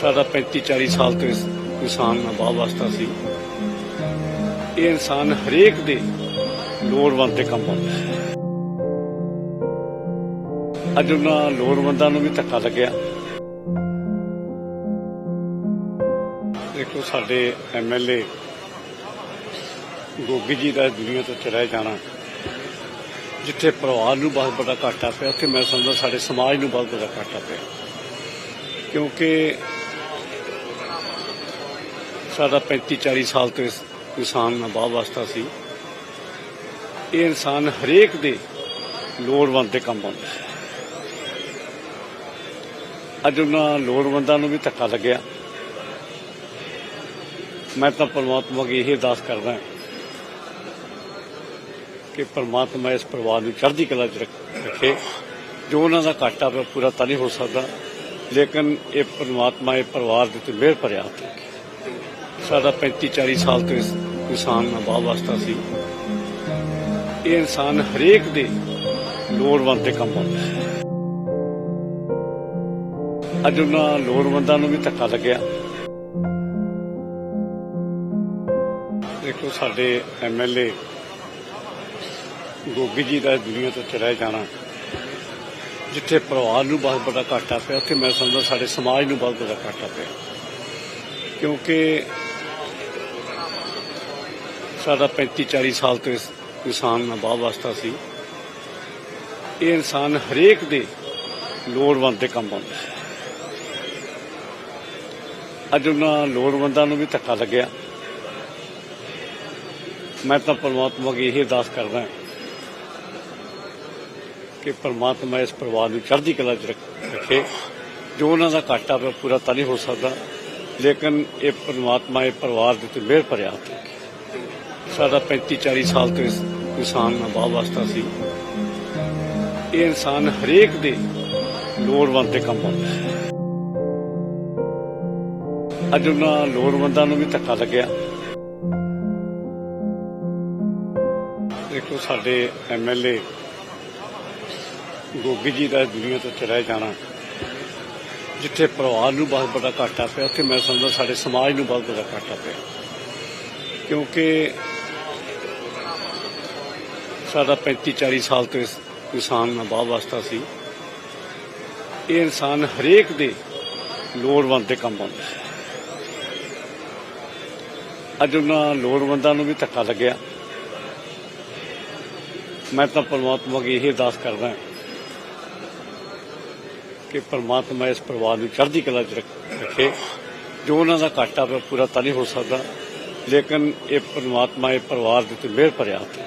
ਸਾਡਾ 35 40 ਸਾਲ ਤੋਂ ਇਸ ਇਨਸਾਨ ਨਾਲ ਵਾਸਤਾ ਸੀ। ਇਹ ਇਨਸਾਨ ਹਰੇਕ ਦੇ ਲੋੜਵੰਦ ਤੇ ਕੰਮ ਆਉਂਦਾ ਸੀ ਅੱਜ ਉਹਨਾਂ ਲੋੜਵੰਦਾਂ ਨੂੰ ਵੀ ਧੱਕਾ ਲੱਗਿਆ। ਦੇਖੋ ਸਾਡੇ ਐਮਐਲਏ ਗੋਗੀ ਜੀ ਦਾ ਇਸ ਦੁਨੀਆ ਤੋਂ ਚਲੇ ਜਾਣਾ, ਜਿੱਥੇ ਪਰਿਵਾਰ ਨੂੰ ਬਹੁਤ ਵੱਡਾ ਘਾਟਾ ਪਿਆ, ਉੱਥੇ ਮੈਂ ਸਮਝਦਾ ਸਾਡੇ ਸਮਾਜ ਨੂੰ ਬਹੁਤ ਵੱਡਾ ਘਾਟਾ ਪਿਆ। ਕਿਉਂਕਿ ਸਾਡਾ 35 40 ਸਾਲ ਤੋਂ ਇਸ ਇਨਸਾਨ ਨਾਲ ਵਾਹ ਵਾਸਤਾ ਸੀ। ਇਹ ਇਨਸਾਨ ਹਰੇਕ ਦੇ ਲੋੜਵੰਦ ਤੇ ਕੰਮ ਆਉਂਦਾ ਸੀ। ਅੱਜ ਉਹਨਾਂ ਲੋੜਵੰਦਾਂ ਨੂੰ ਵੀ ਧੱਕਾ ਲੱਗਿਆ। ਮੈਂ ਤਾਂ ਪਰਮਾਤਮਾ ਅੱਗੇ ਇਹ ਅਰਦਾਸ ਕਰਦਾ ਕਿ ਪਰਮਾਤਮਾ ਇਸ ਪਰਿਵਾਰ ਨੂੰ ਚੜ੍ਹਦੀ ਕਲਾ 'ਚ ਰੱਖੇ ਜੋ ਉਹਨਾਂ ਦਾ ਘਾਟਾ ਪਿਆ ਪੂਰਾ ਤਾਂ ਨਹੀਂ ਹੋ ਸਕਦਾ। ਲੇਕਿਨ ਇਹ ਪਰਮਾਤਮਾ ਇਹ ਪਰਿਵਾਰ ਦੇ ਉੱਤੇ ਮਿਹਰ ਭਰਿਆ ਹੱਥ ਸਾਡਾ 35 40 ਸਾਲ ਤੋਂ ਇਸ ਇਨਸਾਨ ਨਾਲ ਵਾਹ ਵਾਸਤਾ ਸੀ। ਇਹ ਇਨਸਾਨ ਹਰੇਕ ਦੇ ਲੋੜਵੰਦ ਤੇ ਕੰਮ ਆਉਂਦਾ ਸੀ ਅੱਜ ਉਹਨਾਂ ਲੋੜਵੰਦਾਂ ਨੂੰ ਵੀ ਧੱਕਾ ਲੱਗਿਆ। ਦੇਖੋ, ਸਾਡੇ ਐਮਐਲਏ ਗੋਗੀ ਜੀ ਦਾ ਇਸ ਦੁਨੀਆ ਤੋਂ ਚਲੇ ਜਾਣਾ, ਜਿੱਥੇ ਪਰਿਵਾਰ ਨੂੰ ਬਹੁਤ ਵੱਡਾ ਘਾਟਾ ਪਿਆ, ਉੱਥੇ ਮੈਂ ਸਮਝਦਾ ਸਾਡੇ ਸਮਾਜ ਨੂੰ ਬਹੁਤ ਵੱਡਾ ਘਾਟਾ ਪਿਆ। ਕਿਉਂਕਿ ਸਾਡਾ 35 40 ਸਾਲ ਤੋਂ ਇਸ ਇਨਸਾਨ ਨਾਲ ਵਾਹ ਵਾਸਤਾ ਸੀ। ਇਹ ਇਨਸਾਨ ਹਰੇਕ ਦੇ ਲੋੜਵੰਦ ਤੇ ਕੰਮ ਆਉਂਦਾ ਸੀ। ਅੱਜ ਉਹਨਾਂ ਲੋੜਵੰਦਾਂ ਨੂੰ ਵੀ ਧੱਕਾ ਲੱਗਿਆ। ਮੈਂ ਤਾਂ ਪਰਮਾਤਮਾ ਅੱਗੇ ਇਹ ਅਰਦਾਸ ਕਰਦਾ ਕਿ ਪਰਮਾਤਮਾ ਇਸ ਪਰਿਵਾਰ ਨੂੰ ਚੜ੍ਹਦੀ ਕਲਾ 'ਚ ਰੱਖੇ ਜੋ ਉਹਨਾਂ ਦਾ ਘਾਟਾ ਪਿਆ ਪੂਰਾ ਤਾਂ ਨਹੀਂ ਹੋ ਸਕਦਾ। ਲੇਕਿਨ ਇਹ ਪਰਮਾਤਮਾ ਇਹ ਪਰਿਵਾਰ ਦੇ ਉੱਤੇ ਮਿਹਰ ਭਰਿਆ ਸਾਡਾ 35 40 ਸਾਲ ਤੋਂ ਇਸ ਇਨਸਾਨ ਨਾਲ ਵਾਹ ਵਾਸਤਾ ਸੀ। ਇਹ ਇਨਸਾਨ ਹਰੇਕ ਦੇ ਲੋੜਵੰਦ ਤੇ ਕੰਮ ਆਉਂਦਾ ਸੀ ਅੱਜ ਉਹਨਾਂ ਲੋੜਵੰਦਾਂ ਨੂੰ ਵੀ ਧੱਕਾ ਲੱਗਿਆ। ਦੇਖੋ, ਸਾਡੇ ਐਮਐਲਏ ਗੋਗੀ ਜੀ ਦਾ ਇਸ ਦੁਨੀਆ ਤੋਂ ਚਲੇ ਜਾਣਾ, ਜਿੱਥੇ ਪਰਿਵਾਰ ਨੂੰ ਬਹੁਤ ਵੱਡਾ ਘਾਟਾ ਪਿਆ, ਉੱਥੇ ਮੈਂ ਸਮਝਦਾ ਸਾਡੇ ਸਮਾਜ ਨੂੰ ਬਹੁਤ ਵੱਡਾ ਘਾਟਾ ਪਿਆ। ਕਿਉਂਕਿ ਸਾਡਾ 35 40 ਸਾਲ ਤੋਂ ਇਸ ਇਨਸਾਨ ਨਾਲ ਬਾਹ ਵਾਸਤਾ ਸੀ। ਇਹ ਇਨਸਾਨ ਹਰੇਕ ਦੇ ਲੋੜਵੰਦ ਤੇ ਕੰਮ ਆਉਂਦਾ ਸੀ ਅੱਜ ਉਹਨਾਂ ਲੋੜਵੰਦਾਂ ਨੂੰ ਵੀ ਧੱਕਾ ਲੱਗਿਆ। ਮੈਂ ਤਾਂ ਪਰਮਾਤਮਾ ਅੱਗੇ ਇਹ ਅਰਦਾਸ ਕਰਦਾ ਕਿ ਪਰਮਾਤਮਾ ਇਸ ਪਰਿਵਾਰ ਨੂੰ ਚੜ੍ਹਦੀ ਕਲਾ 'ਚ ਰੱਖੇ ਜੋ ਉਹਨਾਂ ਦਾ ਘਾਟਾ ਪਿਆ ਪੂਰਾ ਤਾਂ ਨਹੀਂ ਹੋ ਸਕਦਾ। ਲੇਕਿਨ ਇਹ ਪਰਮਾਤਮਾ ਇਹ ਪਰਿਵਾਰ ਦੇ ਉੱਤੇ ਮਿਹਰ ਭਰਿਆ ਹੱਥ